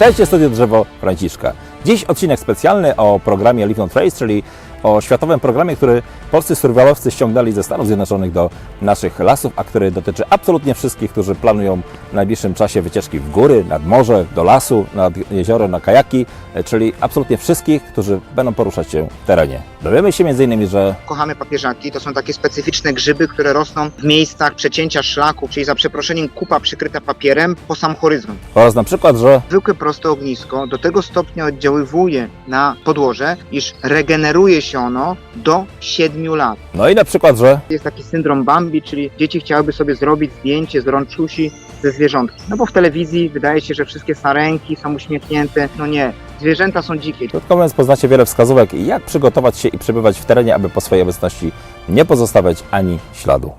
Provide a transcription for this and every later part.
Witajcie w Studiu Drzewo Franciszka. Dziś odcinek specjalny o programie Live on Trace, czyli o światowym programie, który polscy survivalowcy ściągnęli ze Stanów Zjednoczonych do naszych lasów, a który dotyczy absolutnie wszystkich, którzy planują w najbliższym czasie wycieczki w góry, nad morze, do lasu, nad jezioro, na kajaki, e, czyli absolutnie wszystkich, którzy będą poruszać się w terenie. Dowiemy się m.in., że kochamy papieżaki. To są takie specyficzne grzyby, które rosną w miejscach przecięcia szlaku, czyli za przeproszeniem kupa przykryta papierem po sam horyzont. oraz na przykład, że Zwykłe proste ognisko do tego stopnia oddziaływuje na podłoże, iż regeneruje się do 7 lat. no i na przykład, że Jest taki syndrom Bambi, czyli dzieci chciałyby sobie zrobić zdjęcie z rączusi ze zwierzątkiem. No bo w telewizji wydaje się, że wszystkie sarenki są uśmiechnięte. No nie, zwierzęta są dzikie. Krótko mówiąc, poznacie wiele wskazówek, jak przygotować się i przebywać w terenie, aby po swojej obecności nie pozostawiać ani śladu.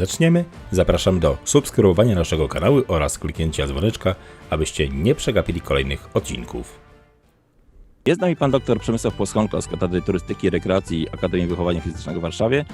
Zaczniemy, zapraszam do subskrybowania naszego kanału oraz kliknięcia dzwoneczka, abyście nie przegapili kolejnych odcinków. Jest z nami pan dr Przemysław Płoskonko z Katedry Turystyki i Rekreacji Akademii Wychowania Fizycznego w Warszawie,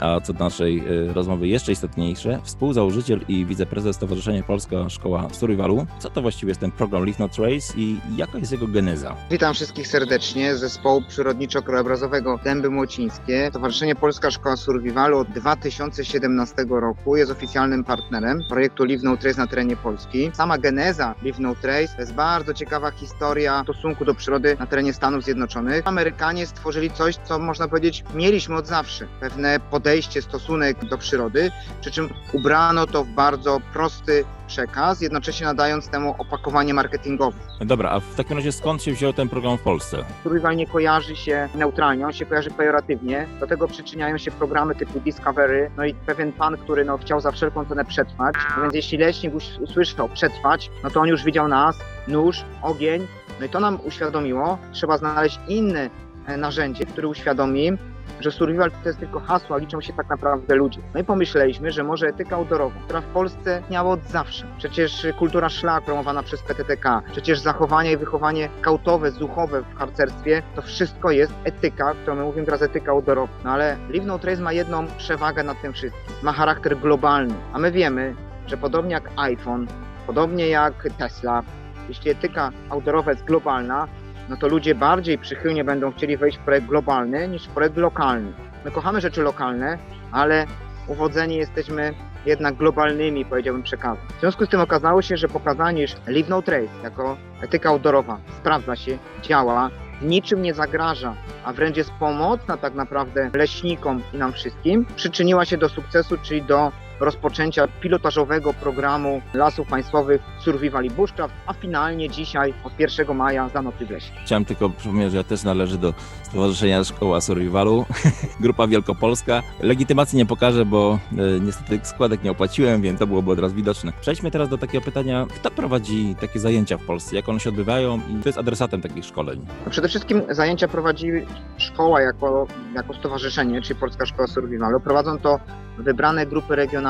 a co do naszej y, rozmowy jeszcze istotniejsze, współzałożyciel i wiceprezes Stowarzyszenia Polska Szkoła Survivalu. Co to właściwie jest ten program Live Not Race i jaka jest jego geneza? Witam wszystkich serdecznie z zespołu przyrodniczo-krajobrazowego Dęby Młocińskie. Stowarzyszenie Polska Szkoła Survivalu od 2017 roku jest oficjalnym partnerem projektu Live No Trace na terenie Polski. Sama geneza Live No Trace to jest bardzo ciekawa historia stosunku do przyrody na terenie Stanów Zjednoczonych. Amerykanie stworzyli coś, co można powiedzieć mieliśmy od zawsze. Pewne podejście, stosunek do przyrody, przy czym ubrano to w bardzo prosty przekaz, jednocześnie nadając temu opakowanie marketingowe. Dobra, a w takim razie skąd się wziął ten program w Polsce? Survival nie kojarzy się neutralnie, on się kojarzy pejoratywnie. Do tego przyczyniają się programy typu Discovery, no i pewien pan, który no, chciał za wszelką cenę przetrwać. No więc jeśli leśnik us- usłyszał przetrwać, no to on już widział nas, nóż, ogień. No i to nam uświadomiło, trzeba znaleźć inne e, narzędzie, które uświadomi, że survival to jest tylko hasło, a liczą się tak naprawdę ludzie. No i pomyśleliśmy, że może etyka outdoorowa, która w Polsce miała od zawsze. Przecież kultura szlak promowana przez PTTK, przecież zachowanie i wychowanie kautowe, zuchowe w harcerstwie, to wszystko jest etyka, którą my mówimy teraz etyka outdoorowa. No ale Live No Trace ma jedną przewagę nad tym wszystkim. Ma charakter globalny, a my wiemy, że podobnie jak iPhone, podobnie jak Tesla, jeśli etyka outdoorowa jest globalna, no to ludzie bardziej przychylnie będą chcieli wejść w projekt globalny niż w projekt lokalny. My kochamy rzeczy lokalne, ale uwodzeni jesteśmy jednak globalnymi, powiedziałbym, przekazami. W związku z tym okazało się, że pokazanie, iż Live No Trace jako etyka outdoorowa sprawdza się, działa, niczym nie zagraża, a wręcz jest pomocna tak naprawdę leśnikom i nam wszystkim, przyczyniła się do sukcesu, czyli do rozpoczęcia pilotażowego programu Lasów Państwowych Survival i Bushcraft, a finalnie dzisiaj od 1 maja za nocy w lesie. Chciałem tylko przypomnieć, że ja też należę do Stowarzyszenia Szkoła Survivalu, Grupa Wielkopolska. Legitymacji nie pokażę, bo e, niestety składek nie opłaciłem, więc to byłoby od razu widoczne. Przejdźmy teraz do takiego pytania, kto prowadzi takie zajęcia w Polsce, jak one się odbywają i kto jest adresatem takich szkoleń? No Przede wszystkim zajęcia prowadzi szkoła jako, jako stowarzyszenie, czyli Polska Szkoła Survivalu. Prowadzą to wybrane grupy regionalne,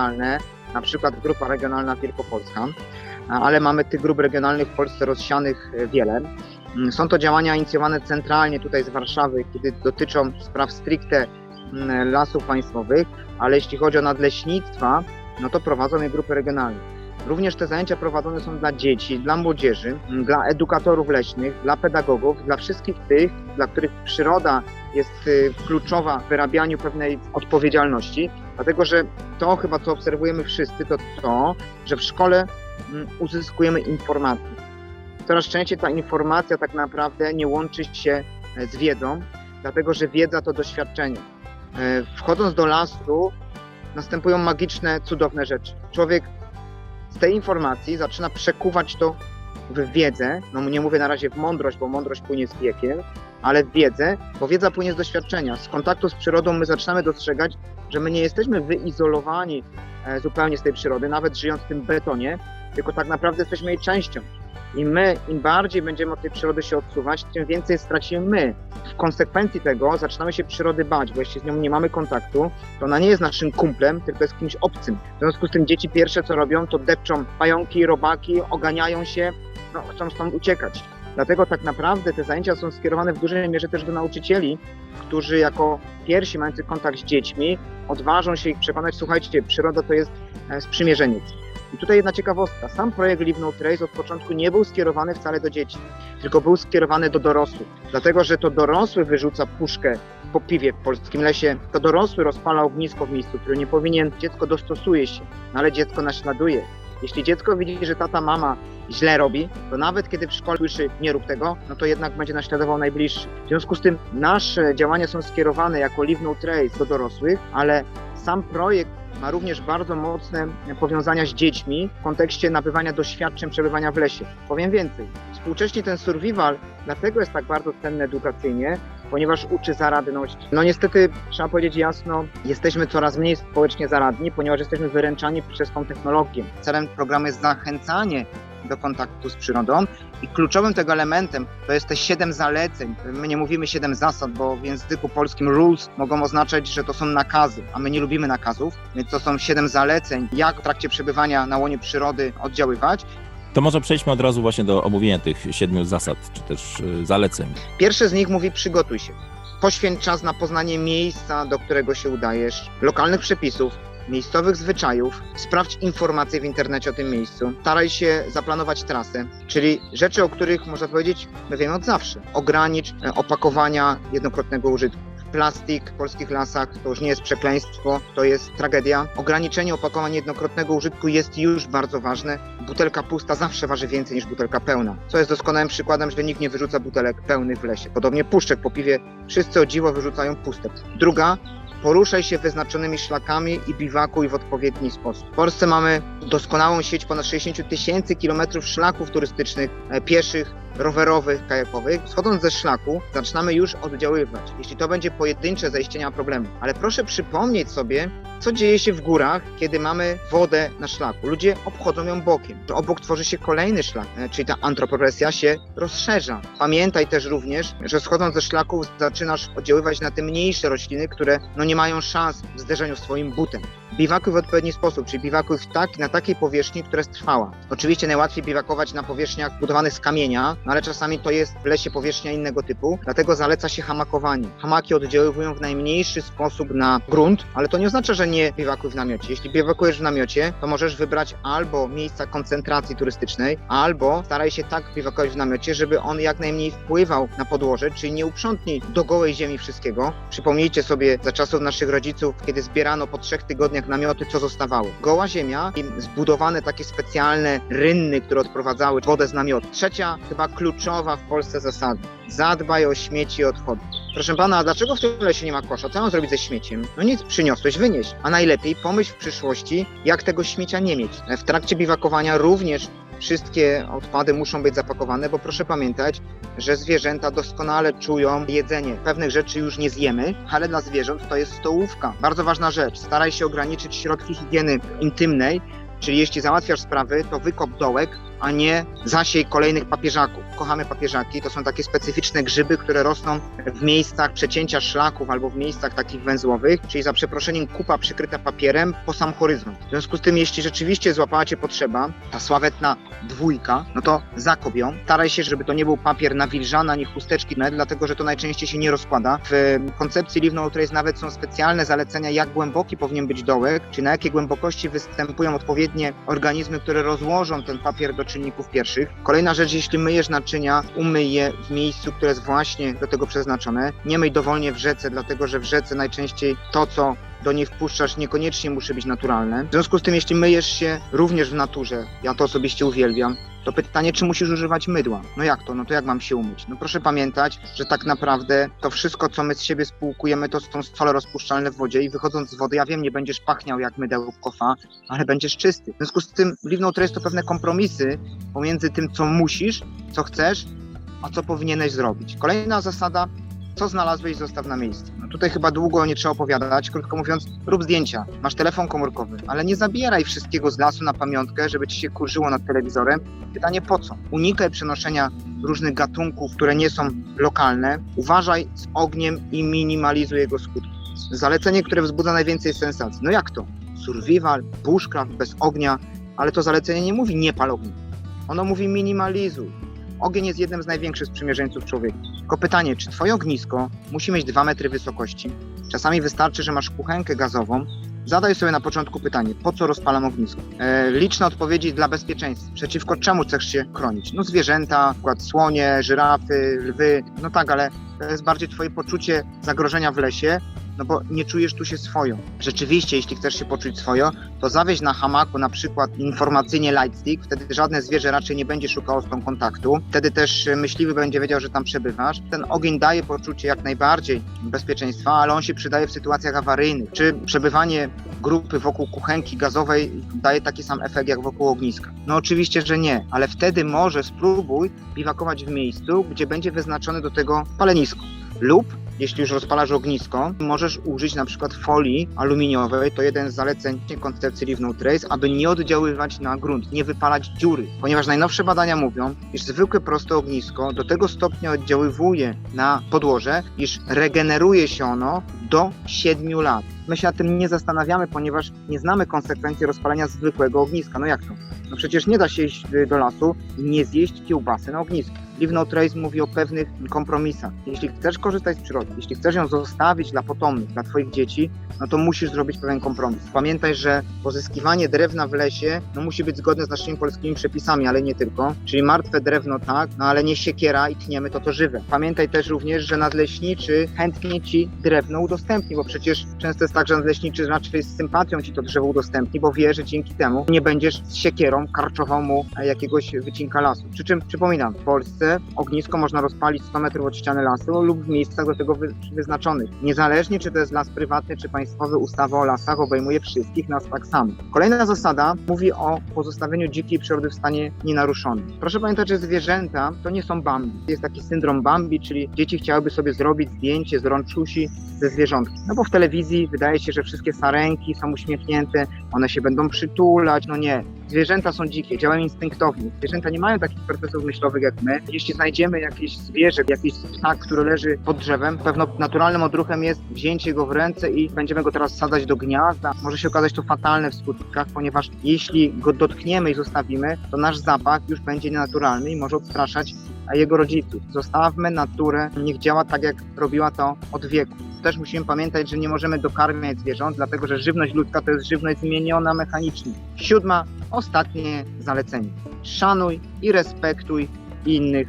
na przykład Grupa Regionalna Wielkopolska, ale mamy tych grup regionalnych w Polsce rozsianych e, wiele. Mm, Są to działania inicjowane centralnie tutaj z Warszawy, kiedy dotyczą spraw stricte mm, lasów państwowych, ale jeśli chodzi o nadleśnictwa, no to prowadzą je grupy regionalne. Również te zajęcia prowadzone są dla dzieci, dla młodzieży, m, dla edukatorów leśnych, dla pedagogów, dla wszystkich tych, dla których przyroda jest y, kluczowa w wyrabianiu pewnej odpowiedzialności, dlatego że to chyba co obserwujemy wszyscy, to to, że w szkole mm, uzyskujemy informacje. Coraz częściej ta informacja tak naprawdę nie łączy się e, z wiedzą, dlatego że wiedza to doświadczenie. E, Wchodząc do lasu, następują magiczne, cudowne rzeczy. Człowiek z tej informacji zaczyna przekuwać to w wiedzę, no nie mówię na razie w mądrość, bo mądrość płynie z wiekiem, ale wiedzę, bo wiedza płynie z doświadczenia. Z kontaktu z przyrodą my zaczynamy dostrzegać, że my nie jesteśmy wyizolowani e, zupełnie z tej przyrody, nawet żyjąc w tym betonie, tylko tak naprawdę jesteśmy jej częścią. I my, im bardziej będziemy od tej przyrody się odsuwać, tym więcej stracimy my. W konsekwencji tego zaczynamy się przyrody bać, bo jeśli z nią nie mamy kontaktu, to ona nie jest naszym kumplem, tylko jest kimś obcym. W związku z tym dzieci pierwsze co robią, to depczą pająki, robaki, oganiają się, no, chcą stąd uciekać. Dlatego tak naprawdę te zajęcia są skierowane w dużej mierze też do nauczycieli, którzy jako pierwsi mający kontakt z dziećmi odważą się ich przekonać, słuchajcie, przyroda to jest e, sprzymierzeniec. I tutaj jedna ciekawostka. Sam projekt Live No Trace od początku nie był skierowany wcale do dzieci, tylko był skierowany do dorosłych. Dlatego, że to dorosły wyrzuca puszkę po piwie w polskim lesie, to dorosły rozpala ognisko w miejscu, które nie powinien, dziecko dostosuje się, no ale dziecko naśladuje. Jeśli dziecko widzi, że tata, mama źle robi, to nawet kiedy w szkole słyszy nie rób tego, no to jednak będzie naśladował najbliższy. W związku z tym nasze działania są skierowane jako Live No Trace do dorosłych, ale sam projekt ma również bardzo mocne powiązania z dziećmi w kontekście nabywania doświadczeń przebywania w lesie. Powiem więcej, współcześnie ten survival dlatego jest tak bardzo cenny edukacyjnie, ponieważ uczy zaradności. No niestety, trzeba powiedzieć jasno, jesteśmy coraz mniej społecznie zaradni, ponieważ jesteśmy wyręczani przez tą technologię. Celem programu jest zachęcanie do kontaktu z przyrodą i kluczowym tego elementem to jest te siedem zaleceń. My nie mówimy siedem zasad, bo w języku polskim rules mogą oznaczać, że to są nakazy, a my nie lubimy nakazów, więc to są siedem zaleceń, jak w trakcie przebywania na łonie przyrody oddziaływać. To może przejdźmy od razu właśnie do omówienia tych siedmiu zasad, czy też y, zaleceń. Pierwsze z nich mówi przygotuj się. Poświęć czas na poznanie miejsca, do którego się udajesz, lokalnych przepisów, miejscowych zwyczajów, sprawdź informacje w internecie o tym miejscu, staraj się zaplanować trasę, czyli rzeczy, o których można powiedzieć, my wiemy od zawsze. Ogranicz e, opakowania jednokrotnego użytku. Plastik w polskich lasach to już nie jest przekleństwo, to jest tragedia. Ograniczenie opakowań jednokrotnego użytku jest już bardzo ważne. Butelka pusta zawsze waży więcej niż butelka pełna, co jest doskonałym przykładem, że nikt nie wyrzuca butelek pełnych w lesie. Podobnie puszczek po piwie, wszyscy o dziwo wyrzucają puste. Druga, poruszaj się wyznaczonymi szlakami i biwakuj w odpowiedni sposób. W Polsce mamy doskonałą sieć ponad 60 tysięcy kilometrów szlaków turystycznych, e, pieszych, rowerowych, kajakowych. Schodząc ze szlaku, zaczynamy już oddziaływać. Jeśli to będzie pojedyncze ma problemu. Ale proszę przypomnieć sobie, co dzieje się w górach, kiedy mamy wodę na szlaku. Ludzie obchodzą ją bokiem. To obok tworzy się kolejny szlak, e, czyli ta antropopresja się rozszerza. Pamiętaj też również, że schodząc ze szlaku zaczynasz oddziaływać na te mniejsze rośliny, które no nie mają szans w zderzeniu z twoim butem. Biwakuj w odpowiedni sposób, czyli biwakuj w tak, na takiej powierzchni, która jest trwała. Oczywiście najłatwiej biwakować na powierzchniach budowanych z kamienia, no ale czasami to jest w lesie powierzchnia innego typu, dlatego zaleca się hamakowanie. Hamaki oddziaływują w najmniejszy sposób na grunt, ale to nie oznacza, że nie biwakuj w namiocie. Jeśli biwakujesz w namiocie, to możesz wybrać albo miejsca koncentracji turystycznej, albo staraj się tak biwakować w namiocie, żeby on jak najmniej wpływał na podłoże, czyli nie uprzątnij do gołej ziemi wszystkiego. Przypomnijcie sobie za czasów naszych rodziców, kiedy zbierano po trzech tygodniach namioty, co zostawało. Goła ziemia i zbudowane takie specjalne rynny, które odprowadzały wodę z namiotu. Trzecia, chyba kluczowa w Polsce zasada. Zadbaj o śmieci i odchody. Proszę pana, a dlaczego w tym lesie nie ma kosza? Co mam zrobić ze śmieciem? No nic, przyniosłeś, wynieś. A najlepiej pomyśl w przyszłości, jak tego śmiecia nie mieć. W trakcie biwakowania również wszystkie odpady muszą być zapakowane, bo proszę pamiętać, że zwierzęta doskonale czują jedzenie. Pewnych rzeczy już nie zjemy, ale dla zwierząt to jest stołówka. Bardzo ważna rzecz. Staraj się ograniczyć środki higieny intymnej, czyli jeśli załatwiasz sprawy, to wykop dołek, a nie zasiej kolejnych papieżaków. Kochamy papieżaki, to są takie specyficzne grzyby, które rosną w miejscach przecięcia szlaków albo w miejscach takich węzłowych, czyli za przeproszeniem kupa przykryta papierem po sam horyzont. W związku z tym, jeśli rzeczywiście złapała Cię potrzeba, ta sławetna dwójka, no to zakop ją. Staraj się, żeby to nie był papier nawilżany ani chusteczki, nawet dlatego, że to najczęściej się nie rozkłada. W koncepcji Live No Trace nawet są specjalne zalecenia, jak głęboki powinien być dołek, czy na jakiej głębokości występują odpowiednie organizmy, które rozłożą ten papier do czynników pierwszych. Kolejna rzecz, jeśli myjesz naczynia, umyj je w miejscu, które jest właśnie do tego przeznaczone. Nie myj dowolnie w rzece, dlatego że w rzece najczęściej to, co do niej wpuszczasz, niekoniecznie musi być naturalne. W związku z tym, jeśli myjesz się również w naturze, ja to osobiście uwielbiam, to pytanie, czy musisz używać mydła? No jak to? No to jak mam się umyć? No proszę pamiętać, że tak naprawdę to wszystko, co my z siebie spłukujemy, to są sole rozpuszczalne w wodzie i wychodząc z wody, ja wiem, nie będziesz pachniał jak mydełko fa, ale będziesz czysty. W związku z tym Live No Trace to pewne kompromisy pomiędzy tym, co musisz, co chcesz, a co powinieneś zrobić. Kolejna zasada, co znalazłeś, zostaw na miejscu. Tutaj chyba długo nie trzeba opowiadać, krótko mówiąc, rób zdjęcia. Masz telefon komórkowy, ale nie zabieraj wszystkiego z lasu na pamiątkę, żeby ci się kurzyło nad telewizorem. Pytanie po co? Unikaj przenoszenia różnych gatunków, które nie są lokalne. Uważaj z ogniem i minimalizuj jego skutki. Zalecenie, które wzbudza najwięcej sensacji. No jak to? Survival, bushcraft bez ognia, ale to zalecenie nie mówi nie pal ognia. Ono mówi minimalizuj. Ogień jest jednym z największych sprzymierzeńców człowieka. Tylko pytanie, czy twoje ognisko musi mieć 2 metry wysokości? Czasami wystarczy, że masz kuchenkę gazową. Zadaj sobie na początku pytanie, po co rozpalam ognisko? E, liczne odpowiedzi dla bezpieczeństwa. Przeciwko czemu chcesz się chronić? No zwierzęta, na przykład słonie, żyrafy, lwy, no tak, ale to jest bardziej twoje poczucie zagrożenia w lesie, no bo nie czujesz tu się swoją. Rzeczywiście, jeśli chcesz się poczuć swojo, to zawieź na hamaku na przykład informacyjnie lightstick, wtedy żadne zwierzę raczej nie będzie szukało z tą kontaktu. Wtedy też e, myśliwy będzie wiedział, że tam przebywasz. Ten ogień daje poczucie jak najbardziej bezpieczeństwa, ale on się przydaje w sytuacjach awaryjnych. Czy przebywanie grupy wokół kuchenki gazowej daje taki sam efekt jak wokół ogniska? No oczywiście, że nie, ale wtedy może spróbuj biwakować w miejscu, gdzie będzie wyznaczone do tego palenisko. Lub jeśli już rozpalasz ognisko, możesz użyć na przykład folii aluminiowej, to jeden z zaleceń koncepcji Leave No Trace, aby nie oddziaływać na grunt, nie wypalać dziury, ponieważ najnowsze badania mówią, iż zwykłe proste ognisko do tego stopnia oddziaływuje na podłoże, iż regeneruje się ono do 7 lat. My się nad tym nie zastanawiamy, ponieważ nie znamy konsekwencji rozpalenia zwykłego ogniska. No jak to? No przecież nie da się iść do lasu i nie zjeść kiełbasy na ognisku. Live No Trace mówi o pewnych kompromisach. Jeśli chcesz korzystać z przyrody, jeśli chcesz ją zostawić dla potomnych, dla twoich dzieci, no to musisz zrobić pewien kompromis. Pamiętaj, że pozyskiwanie drewna w lesie no musi być zgodne z naszymi polskimi przepisami, ale nie tylko. Czyli martwe drewno tak, no ale nie siekiera i tniemy to to żywe. Pamiętaj też również, że nadleśniczy chętnie ci drewno udostępni, bo przecież często jest tak, że nadleśniczy raczej z sympatią ci to drzewo udostępni, bo wie, że dzięki temu nie będziesz z siekierą karczował mu jakiegoś wycinka lasu. Przy czym przypominam, w Polsce ognisko można rozpalić 100 metrów od ściany lasu lub w miejscach do tego wy- wyznaczonych. Niezależnie czy to jest las prywatny czy państwowy, ustawa o lasach obejmuje wszystkich nas tak samo. Kolejna zasada mówi o pozostawieniu dzikiej przyrody w stanie nienaruszonym. Proszę pamiętać, że zwierzęta to nie są Bambi. Jest taki syndrom Bambi, czyli dzieci chciałyby sobie zrobić zdjęcie z rączusi ze zwierzątkiem. No bo w telewizji wydaje się, że wszystkie sarenki są uśmiechnięte, one się będą przytulać. No nie. Zwierzęta są dzikie, działają instynktownie. Zwierzęta nie mają takich procesów myślowych jak my. Jeśli znajdziemy jakieś zwierzę, jakiś ptak, który leży pod drzewem, pewno naturalnym odruchem jest wzięcie go w ręce i będziemy go teraz sadzać do gniazda. Może się okazać to fatalne w skutkach, ponieważ jeśli go dotkniemy i zostawimy, to nasz zapach już będzie nienaturalny i może odstraszać jego rodziców. Zostawmy naturę, niech działa tak, jak robiła to od wieku. Też musimy pamiętać, że nie możemy dokarmiać zwierząt, dlatego że żywność ludzka to jest żywność zmieniona mechanicznie. Siódma, ostatnie zalecenie. Szanuj i respektuj innych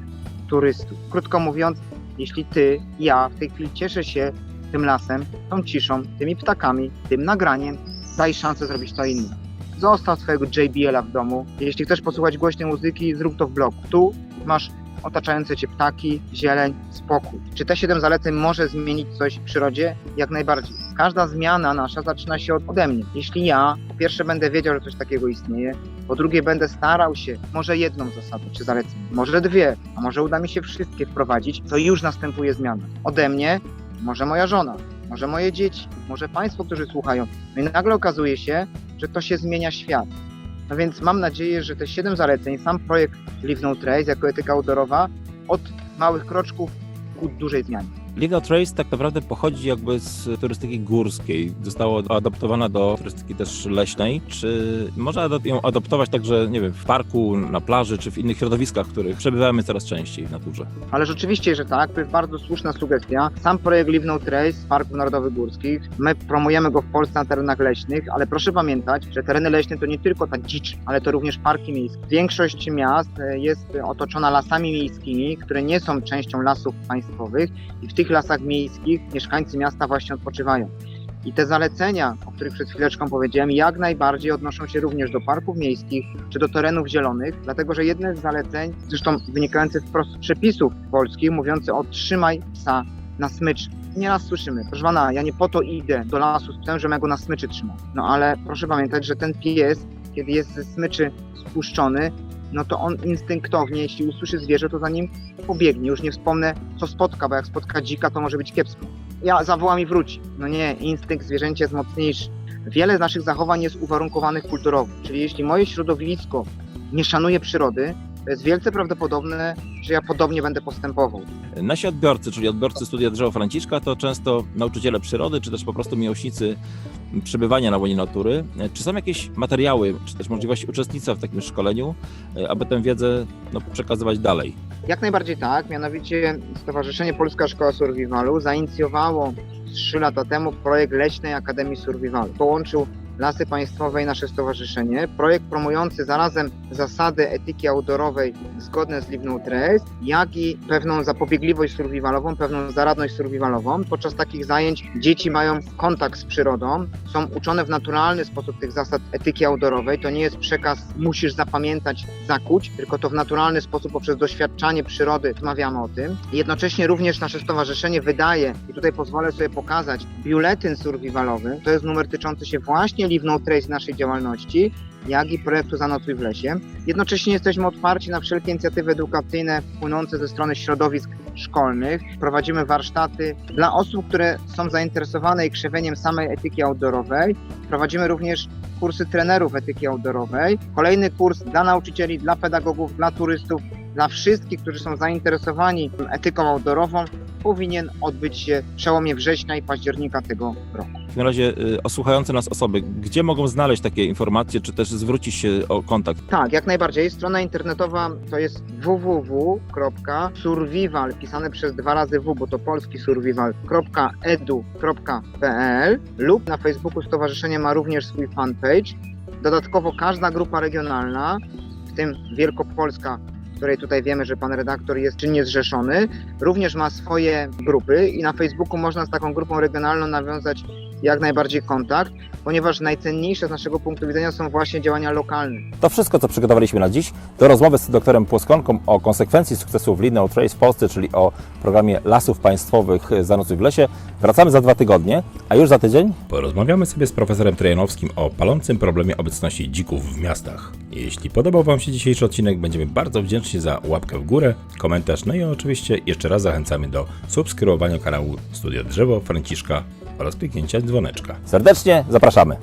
turystów. Krótko mówiąc, jeśli ty, ja w tej chwili cieszę się tym lasem, tą ciszą, tymi ptakami, tym nagraniem, daj szansę zrobić to innym. Zostaw swojego JBL-a w domu. Jeśli chcesz posłuchać głośnej muzyki, zrób to w bloku. Tu masz otaczające cię ptaki, zieleń, spokój. Czy te siedem zaleceń może zmienić coś w przyrodzie? Jak najbardziej. Każda zmiana nasza zaczyna się od, ode mnie. Jeśli ja po pierwsze będę wiedział, że coś takiego istnieje, po drugie będę starał się, może jedną zasadę czy zalecenie, może dwie, a może uda mi się wszystkie wprowadzić, to już następuje zmiana. Ode mnie, może moja żona, może moje dzieci, może państwo, którzy słuchają. No i nagle okazuje się, że to się zmienia świat. No więc mam nadzieję, że te siedem zaleceń, sam projekt Live No Trace jako etyka outdoorowa od małych kroczków ku dużej zmianie. No Trace tak naprawdę pochodzi jakby z turystyki górskiej. Została adaptowana do turystyki też leśnej. Czy można ją adaptować także, nie wiem, w parku, na plaży, czy w innych środowiskach, w których przebywamy coraz częściej w naturze? Ale rzeczywiście, że tak, to jest bardzo słuszna sugestia. Sam projekt Live No Trace z Parków Narodowych Górskich, my promujemy go w Polsce na terenach leśnych, ale proszę pamiętać, że tereny leśne to nie tylko ta dzicz, ale to również parki miejskie. Większość miast e, jest otoczona lasami miejskimi, które nie są częścią lasów państwowych i w tych lasach miejskich mieszkańcy miasta właśnie odpoczywają. I te zalecenia, o których przed chwileczką powiedziałem, jak najbardziej odnoszą się również do parków miejskich czy do terenów zielonych, dlatego że jedne z zaleceń, zresztą wynikających wprost z przepisów polskich, mówiące o trzymaj psa na smycz. Nieraz słyszymy, proszę pana, ja nie po to idę do lasu z psem, żebym ja go na smyczy trzymał. No ale proszę pamiętać, że ten pies, kiedy jest ze smyczy spuszczony, no to on instynktownie, jeśli usłyszy zwierzę, to za nim pobiegnie. Już nie wspomnę, co spotka, bo jak spotka dzika, to może być kiepsko. Ja zawołam i wróci. No nie, instynkt zwierzęcia jest mocniejszy. Wiele z naszych zachowań jest uwarunkowanych kulturowo, czyli jeśli moje środowisko nie szanuje przyrody, jest wielce prawdopodobne, że ja podobnie będę postępował. Nasi odbiorcy, czyli odbiorcy studia Drzewo Franciszka, to często nauczyciele przyrody, czy też po prostu miłośnicy przebywania na łonie natury. Czy są jakieś materiały, czy też możliwości uczestnictwa w takim szkoleniu, aby tę wiedzę no, przekazywać dalej? Jak najbardziej tak, mianowicie Stowarzyszenie Polska Szkoła Survivalu zainicjowało 3 lata temu projekt Leśnej Akademii Survivalu. Połączył Lasy Państwowe i nasze stowarzyszenie. Projekt promujący zarazem zasady etyki outdoorowej zgodne z Live Trace, jak i pewną zapobiegliwość survivalową, pewną zaradność survivalową. Podczas takich zajęć dzieci mają kontakt z przyrodą, są uczone w naturalny sposób tych zasad etyki outdoorowej. To nie jest przekaz musisz zapamiętać, zakuć, tylko to w naturalny sposób poprzez doświadczanie przyrody rozmawiamy o tym. Jednocześnie również nasze stowarzyszenie wydaje, i tutaj pozwolę sobie pokazać, biuletyn survivalowy, to jest numer tyczący się właśnie No Trace naszej działalności, jak i projektu Zanocuj w lesie. Jednocześnie jesteśmy otwarci na wszelkie inicjatywy edukacyjne płynące ze strony środowisk szkolnych. Prowadzimy warsztaty dla osób, które są zainteresowane krzewieniem samej etyki outdoorowej. Prowadzimy również kursy trenerów etyki outdoorowej. Kolejny kurs dla nauczycieli, dla pedagogów, dla turystów, dla wszystkich, którzy są zainteresowani etyką outdoorową, powinien odbyć się w przełomie września i października tego roku. W takim razie y, osłuchające nas osoby, gdzie mogą znaleźć takie informacje, czy też zwrócić się o kontakt? Tak, jak najbardziej. Strona internetowa to jest www.survival, pisane przez dwa razy w, bo to polski survival.edu.pl lub na Facebooku stowarzyszenie ma również swój fanpage. Dodatkowo każda grupa regionalna, w tym Wielkopolska, której tutaj wiemy, że pan redaktor jest czynnie zrzeszony, również ma swoje grupy i na Facebooku można z taką grupą regionalną nawiązać jak najbardziej kontakt, ponieważ najcenniejsze z naszego punktu widzenia są właśnie działania lokalne. To wszystko, co przygotowaliśmy na dziś. Do rozmowy z doktorem Płoskonką o konsekwencji sukcesu w Lead No Trace w Polsce, czyli o programie Lasów Państwowych Zanocuj w Lesie. Wracamy za dwa tygodnie, a już za tydzień porozmawiamy sobie z profesorem Trojanowskim o palącym problemie obecności dzików w miastach. Jeśli podobał Wam się dzisiejszy odcinek, będziemy bardzo wdzięczni za łapkę w górę, komentarz, no i oczywiście jeszcze raz zachęcamy do subskrybowania kanału Studio Drzewo Franciszka oraz kliknięcia dzwoneczka. Serdecznie zapraszamy!